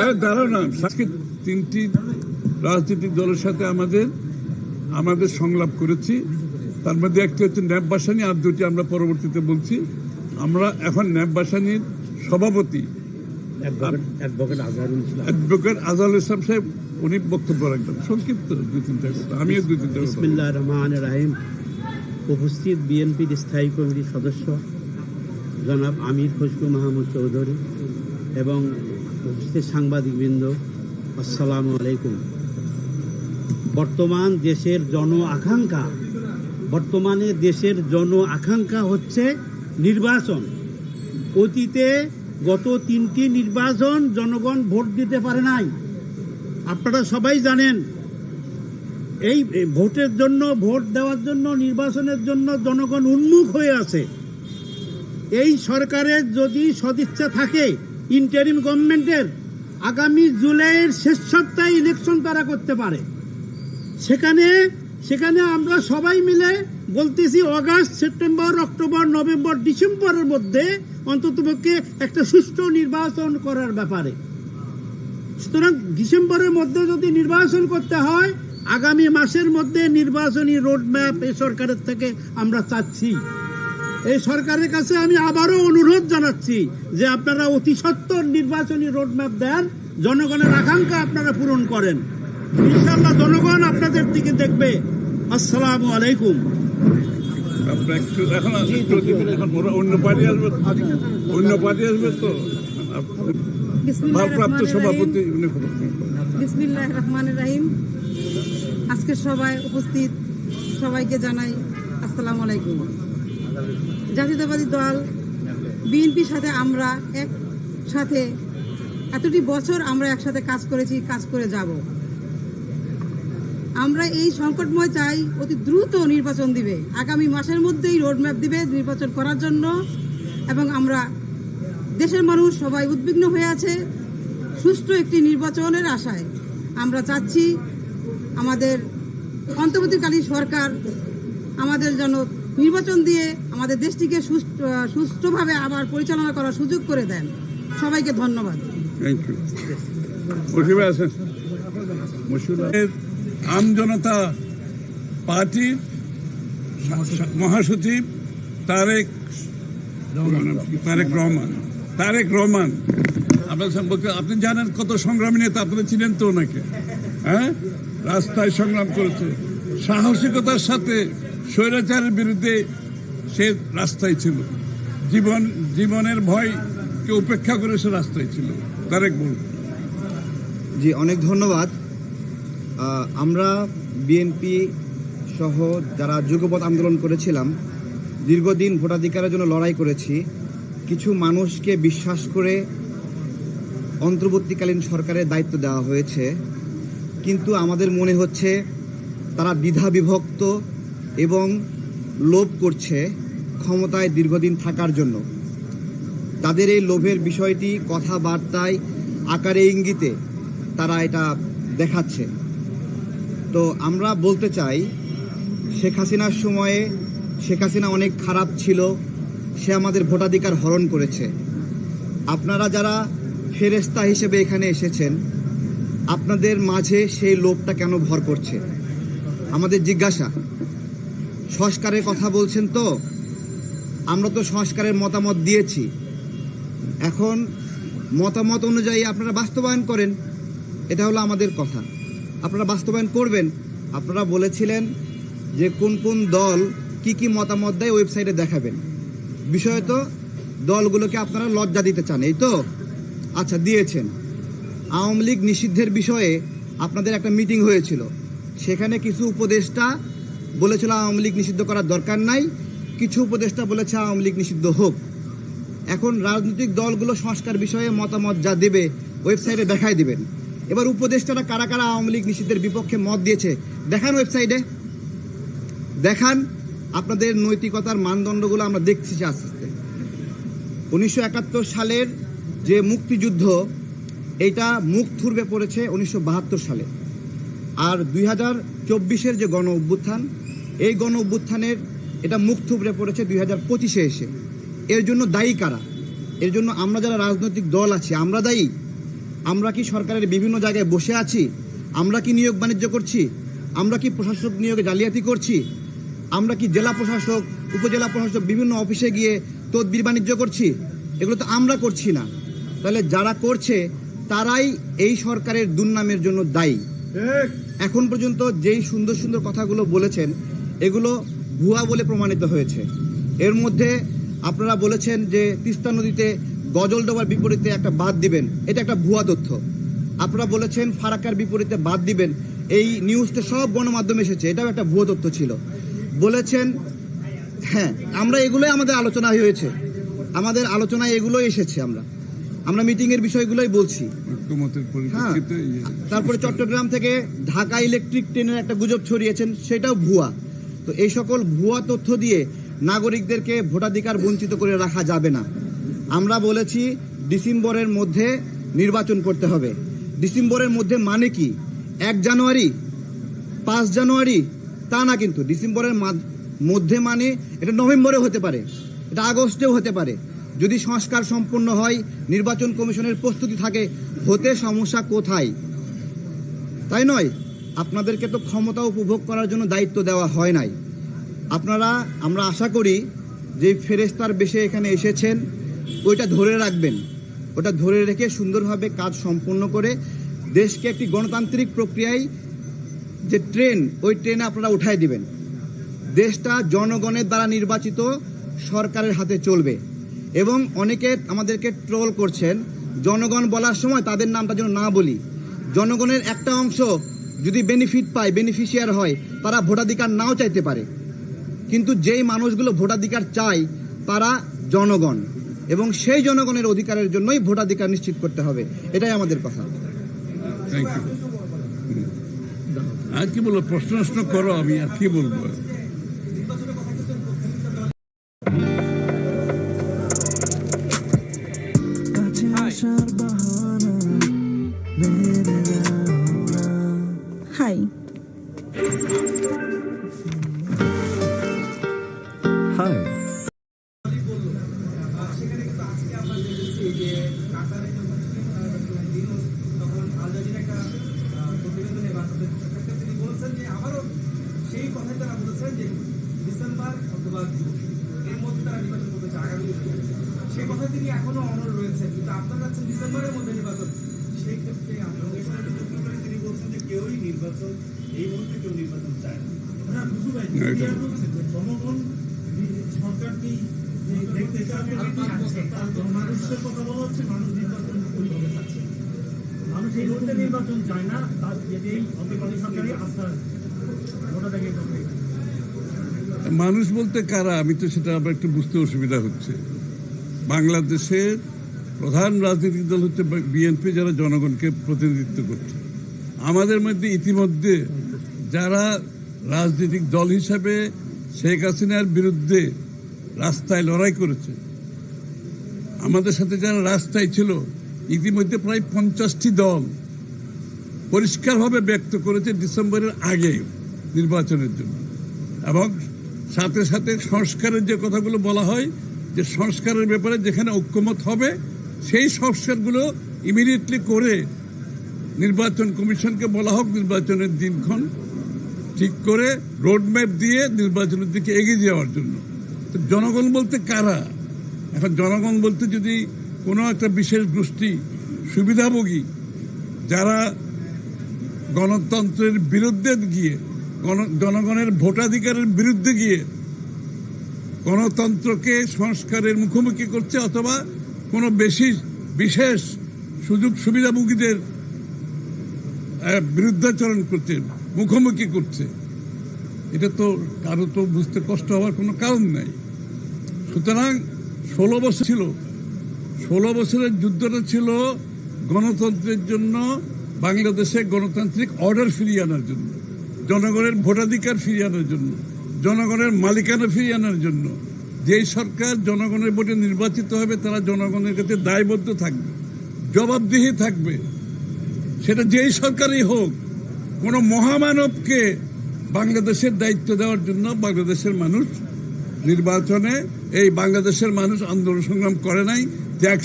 আরে দাঁড়াও না আজকে তিনটি রাজনৈতিক দলের সাথে আমাদের আমাদের সংলাপ করেছি। তার মধ্যে একটি হচ্ছে ন্যাব বাসানি আর দুটি আমরা পরবর্তীতে বলছি। আমরা এখন ন্যাব বাসানির সভাপতি। অ্যাডভোকেট আজহারুল ইসলাম। অ্যাডভোকেট আজহারুল ইসলাম সাহেব উনি বক্তব্য রাখবেন। সংক্ষিপ্ত দুই তিনটা কথা। আমিও দুই তিনটা কথা বিসমিল্লাহ রহমান রাহিম। উপস্থিত বিএনপির স্থায়ী কমিটির সদস্য জনাব আমির খসরু মাহমুদ চৌধুরী এবং সাংবাদিকবৃন্দ, আসসালামু আলাইকুম। বর্তমান দেশের জন আকাঙ্ক্ষা, বর্তমানে দেশের জন আকাঙ্ক্ষা হচ্ছে নির্বাচন। অতীতে গত তিনটি নির্বাচন জনগণ ভোট দিতে পারে নাই। আপনারা সবাই জানেন, এই ভোটের জন্য, ভোট দেওয়ার জন্য, নির্বাচনের জন্য জনগণ উন্মুখ হয়ে আছে। এই সরকারের যদি সদিচ্ছা থাকে ইন্টারিম গভর্নমেন্টের আগামী জুলাইয়ের শেষ সপ্তাহে ইলেকশন তারা করতে পারে। সেখানে সেখানে আমরা সবাই মিলে বলতেছি, অগাস্ট, সেপ্টেম্বর, অক্টোবর, নভেম্বর, ডিসেম্বরের মধ্যে অন্ততপক্ষে একটা সুষ্ঠু নির্বাচন করার ব্যাপারে। সুতরাং ডিসেম্বরের মধ্যে যদি নির্বাচন করতে হয়, আগামী মাসের মধ্যে নির্বাচনী রোডম্যাপ এই সরকারের থেকে আমরা চাচ্ছি। এই সরকারের কাছে আমি আবারও অনুরোধ জানাচ্ছি যে আপনারা অতি সত্বর নির্বাচনী রোডম্যাপ দেন জনগণের আকাঙ্ক্ষা আপনারা পূরণ করেন। ইনশাল্লাহ জনগণ আপনাদের দিকে দেখবে। আসসালামু আলাইকুম। এখন একটু দিবেন, এখন ওরা অন্য পার্টি আসবে অন্য পার্টি আসবে তো? ভারপ্রাপ্ত সভাপতি উনি কথা বলবেন। বিসমিল্লাহ রহমান রাহিম। আজকে সবাই উপস্থিত সবাইকে জানাই আসসালামু আলাইকুম। জাতীয়তাবাদী দল, বিএনপির সাথে আমরা একসাথে, এতটি বছর আমরা একসাথে কাজ করেছি, কাজ করে যাব। আমরা এই সংকটময় চাই, অতি দ্রুত নির্বাচন দিবে। আগামী মাসের মধ্যেই রোডম্যাপ দিবে নির্বাচন করার জন্য এবং আমরা দেশের মানুষ সবাই উদ্বিগ্ন হয়ে আছে সুষ্ঠু একটি নির্বাচনের আশায়। আমরা চাচ্ছি আমাদের অন্তর্বর্তীকালীন সরকার আমাদের জন্য নির্বাচন দিয়ে আমাদের দেশটিকে সুষ্ঠু সুষ্ঠুভাবে আবার পরিচালনা করার সুযোগ করে দেন। সবাইকে ধন্যবাদ। আম জনতা পার্টির মহাসচিব তারেক তারেক রহমান। তারেক রহমান, আপনার সম্পর্কে আপনি জানেন কত সংগ্রামী নেতা আপনি চিনেন তো ওনাকে হ্যাঁ? রাস্তায় সংগ্রাম করেছে। সাহসিকতার সাথে স্বৈরাচারের বিরুদ্ধে সে রাস্তায় ছিল। জীবন, জীবনের ভয়কে উপেক্ষা করে সে রাস্তায় ছিল। তারেক বলুন। জি, অনেক ধন্যবাদ। আমরা বিএনপি সহ যারা যুগপথ আন্দোলন করেছিলাম, দীর্ঘদিন ভোটাধিকারের জন্য লড়াই করেছি, কিছু মানুষকে বিশ্বাস করে অন্তর্বর্তীকালীন সরকারের দায়িত্ব দেওয়া হয়েছে। কিন্তু আমাদের মনে হচ্ছে তারা দ্বিধা বিভক্ত এবং লোভ করছে ক্ষমতায় দীর্ঘদিন থাকার জন্য। তাদের এই লোভের বিষয়টি কথাবার্তায় আকারে ইঙ্গিতে তারা এটা দেখাচ্ছে। তো আমরা বলতে চাই, শেখ হাসিনার সময়ে শেখ হাসিনা অনেক খারাপ ছিল, সে আমাদের ভোটাধিকার হরণ করেছে। আপনারা যারা ফেরেস্তা হিসেবে এখানে এসেছেন, আপনাদের মাঝে সেই লোভটা কেন ভর করছে? আমাদের জিজ্ঞাসা। সংস্কারের কথা বলছেন তো? আমরা তো সংস্কারের মতামত দিয়েছি। এখন মতামত অনুযায়ী আপনারা বাস্তবায়ন করেন। এটা হলো আমাদের কথা। আপনারা বাস্তবায়ন করবেন। আপনারা বলেছিলেন যে কোন কোন দল কি কি মতামত দেয় ওয়েবসাইটে দেখাবেন। বিষয়ত দলগুলোকে আপনারা লজ্জা দিতে চান, এই তো? আচ্ছা দিয়েছেন। আওয়ামী লীগ নিষিদ্ধের বিষয়ে আপনাদের একটা মিটিং হয়েছিল। সেখানে কিছু উপদেষ্টা বলেছিল আওয়ামী লীগ নিষিদ্ধ করার দরকার নাই, কিছু উপদেষ্টা বলেছে আওয়ামী লীগ নিষিদ্ধ হোক। এখন রাজনৈতিক দলগুলো সংস্কার বিষয়ে মতামত যা দেবে, ওয়েবসাইটে দেখাই দিবেন। এবার উপদেষ্টারা কারা কারা আওয়ামী লীগ নিষিদ্ধের বিপক্ষে মত দিয়েছে, দেখান ওয়েবসাইটে। দেখান, আপনাদের নৈতিকতার মানদণ্ডগুলো আমরা দেখছি আস্তে আস্তে। উনিশশো একাত্তর সালের যে মুক্তিযুদ্ধ, এইটা মুখ থুরবে পড়েছে উনিশশো বাহাত্তর সালে। আর দুই হাজার চব্বিশের যে গণ অভ্যুত্থান এই গণ অভ্যুত্থানের এটা মুখ থুবড়ে পড়েছে দুই হাজার পঁচিশে এসে। এর জন্য দায়ী কারা? এর জন্য আমরা যারা রাজনৈতিক দল আছি আমরা দায়ী? আমরা কি সরকারের বিভিন্ন জায়গায় বসে আছি? আমরা কি নিয়োগ বাণিজ্য করছি? আমরা কি প্রশাসক নিয়োগে জালিয়াতি করছি? আমরা কি জেলা প্রশাসক উপজেলা প্রশাসক বিভিন্ন অফিসে গিয়ে তদবির বাণিজ্য করছি? এগুলো তো আমরা করছি না। তাহলে যারা করছে তারাই এই সরকারের দুর্নামের জন্য দায়ী। এখন পর্যন্ত যেই সুন্দর সুন্দর কথাগুলো বলেছেন এগুলো ভুয়া বলে প্রমাণিত হয়েছে। এর মধ্যে আপনারা বলেছেন যে তিস্তা নদীতে গজলডোবার বিপরীতে একটা বাদ দিবেন এটা একটা ভুয়া তথ্য। আপনারা বলেছেন ফারাক্কার বিপরীতে বাদ দিবেন এই নিউজটা সব গণমাধ্যমে এসেছে এটাও একটা ভুয়া তথ্য ছিল। বলেছেন হ্যাঁ আমরা এগুলোই আমাদের আলোচনা হয়েছে। আমাদের আলোচনায় এগুলোই এসেছে আমরা। আমরা মিটিংয়ের বিষয়গুলোই বলছি। হ্যাঁ। তারপরে চট্টগ্রাম থেকে ঢাকা ইলেকট্রিক ট্রেনের একটা গুজব ছড়িয়েছেন সেটাও ভুয়া। তো এই সকল ভুয়া তথ্য দিয়ে নাগরিকদেরকে ভোটাধিকার বঞ্চিত করে রাখা যাবে না। আমরা বলেছি, ডিসেম্বরের মধ্যে নির্বাচন করতে হবে। ডিসেম্বরের মধ্যে মানে কি? এক জানুয়ারি, পাঁচ জানুয়ারি, তা না কিন্তু। ডিসেম্বরের মধ্যে মানে এটা নভেম্বরে হতে পারে, এটা আগস্টেও হতে পারে। যদি সংস্কার সম্পন্ন হয়, নির্বাচন কমিশনের প্রস্তুতি থাকে, হতে সমস্যা কোথায়? তাই নয়? আপনাদেরকে তো ক্ষমতা উপভোগ করার জন্য দায়িত্ব দেওয়া হয় নাই। আপনারা, আমরা আশা করি যে ফেরেস্তার বেশে এখানে এসেছেন, ওইটা ধরে রাখবেন। ওটা ধরে রেখে সুন্দরভাবে কাজ সম্পন্ন করে দেশকে একটি গণতান্ত্রিক প্রক্রিয়ায় যে ট্রেন, ওই ট্রেনে আপনারা উঠাই দিবেন। দেশটা জনগণের দ্বারা নির্বাচিত সরকারের হাতে চলবে। এবং অনেকে আমাদেরকে ট্রোল করছেন, জনগণ বলার সময় তাদের নামটা যেন না বলি। জনগণের একটা অংশ যদি বেনিফিট পায় বেনিফিশিয়ার হয়, তারা ভোটাধিকার নাও চাইতে পারে। কিন্তু যেই মানুষগুলো ভোটাধিকার চায়, তারা জনগণ। এবং সেই জনগণের অধিকারের জন্যই ভোটাধিকার নিশ্চিত করতে হবে। এটাই আমাদের কথা। আর কি বলব? প্রশ্ন প্রশ্ন করো, আমি আর কি বলব? সেই কথাই তারা বলেছেন যে ডিসেম্বর অথবা এর মধ্যে তারা নির্বাচন করতে আগামী সেই কথা তিনি এখনও অনর রয়েছে কিন্তু আপনারা যাচ্ছেন ডিসেম্বরের মধ্যে নির্বাচন সেই ক্ষেত্রে করে তিনি বলছেন যে কেউই নির্বাচন এই মুহূর্তে কেউ নির্বাচন চায় না বুঝু ভাই বলছেন যে জনগণ সরকারকে মানুষ নির্বাচন চায় না তার সরকারি আস্থা মানুষ বলতে কারা? আমি তো সেটা আবার একটু বুঝতে অসুবিধা হচ্ছে। বাংলাদেশের প্রধান রাজনৈতিক দল হচ্ছে বিএনপি, যারা জনগণকে প্রতিনিধিত্ব করছে। আমাদের মধ্যে ইতিমধ্যে যারা রাজনৈতিক দল হিসাবে শেখ হাসিনার বিরুদ্ধে রাস্তায় লড়াই করেছে। আমাদের সাথে যারা রাস্তায় ছিল, ইতিমধ্যে প্রায় পঞ্চাশটি দল পরিষ্কারভাবে ব্যক্ত করেছে ডিসেম্বরের আগে নির্বাচনের জন্য। এবং সাথে সাথে সংস্কারের যে কথাগুলো বলা হয়, যে সংস্কারের ব্যাপারে যেখানে ঐক্যমত হবে, সেই সংস্কারগুলো ইমিডিয়েটলি করে নির্বাচন কমিশনকে বলা হোক নির্বাচনের দিনক্ষণ ঠিক করে রোডম্যাপ দিয়ে নির্বাচনের দিকে এগিয়ে যাওয়ার জন্য। তো জনগণ বলতে কারা? এখন জনগণ বলতে যদি কোনো একটা বিশেষ গোষ্ঠী সুবিধাভোগী, যারা গণতন্ত্রের বিরুদ্ধে গিয়ে, গণ- জনগণের ভোটাধিকারের বিরুদ্ধে গিয়ে গণতন্ত্রকে সংস্কারের মুখোমুখি করছে অথবা কোনো বেশি বিশেষ সুযোগ সুবিধাভোগীদের বিরুদ্ধাচরণ করছে, মুখোমুখি করছে। এটা তো কারও তো বুঝতে কষ্ট হওয়ার কোনো কারণ নাই। সুতরাং ষোলো বছর ছিল। ষোলো বছরের যুদ্ধটা ছিল গণতন্ত্রের জন্য, বাংলাদেশে গণতান্ত্রিক অর্ডার ফিরিয়ে আনার জন্য, জনগণের ভোটাধিকার ফিরিয়ে আনার জন্য, জনগণের মালিকানা ফিরিয়ে আনার জন্য। যেই সরকার জনগণের ভোটে নির্বাচিত হবে, তারা জনগণের কাছে দায়বদ্ধ থাকবে, জবাবদিহি থাকবে। সেটা যেই সরকারই হোক, কোনো মহামানবকে বাংলাদেশের দায়িত্ব দেওয়ার জন্য বাংলাদেশের মানুষ নির্বাচনে এই বাংলাদেশের মানুষ আন্দোলন সংগ্রাম করে নাই, ত্যাগ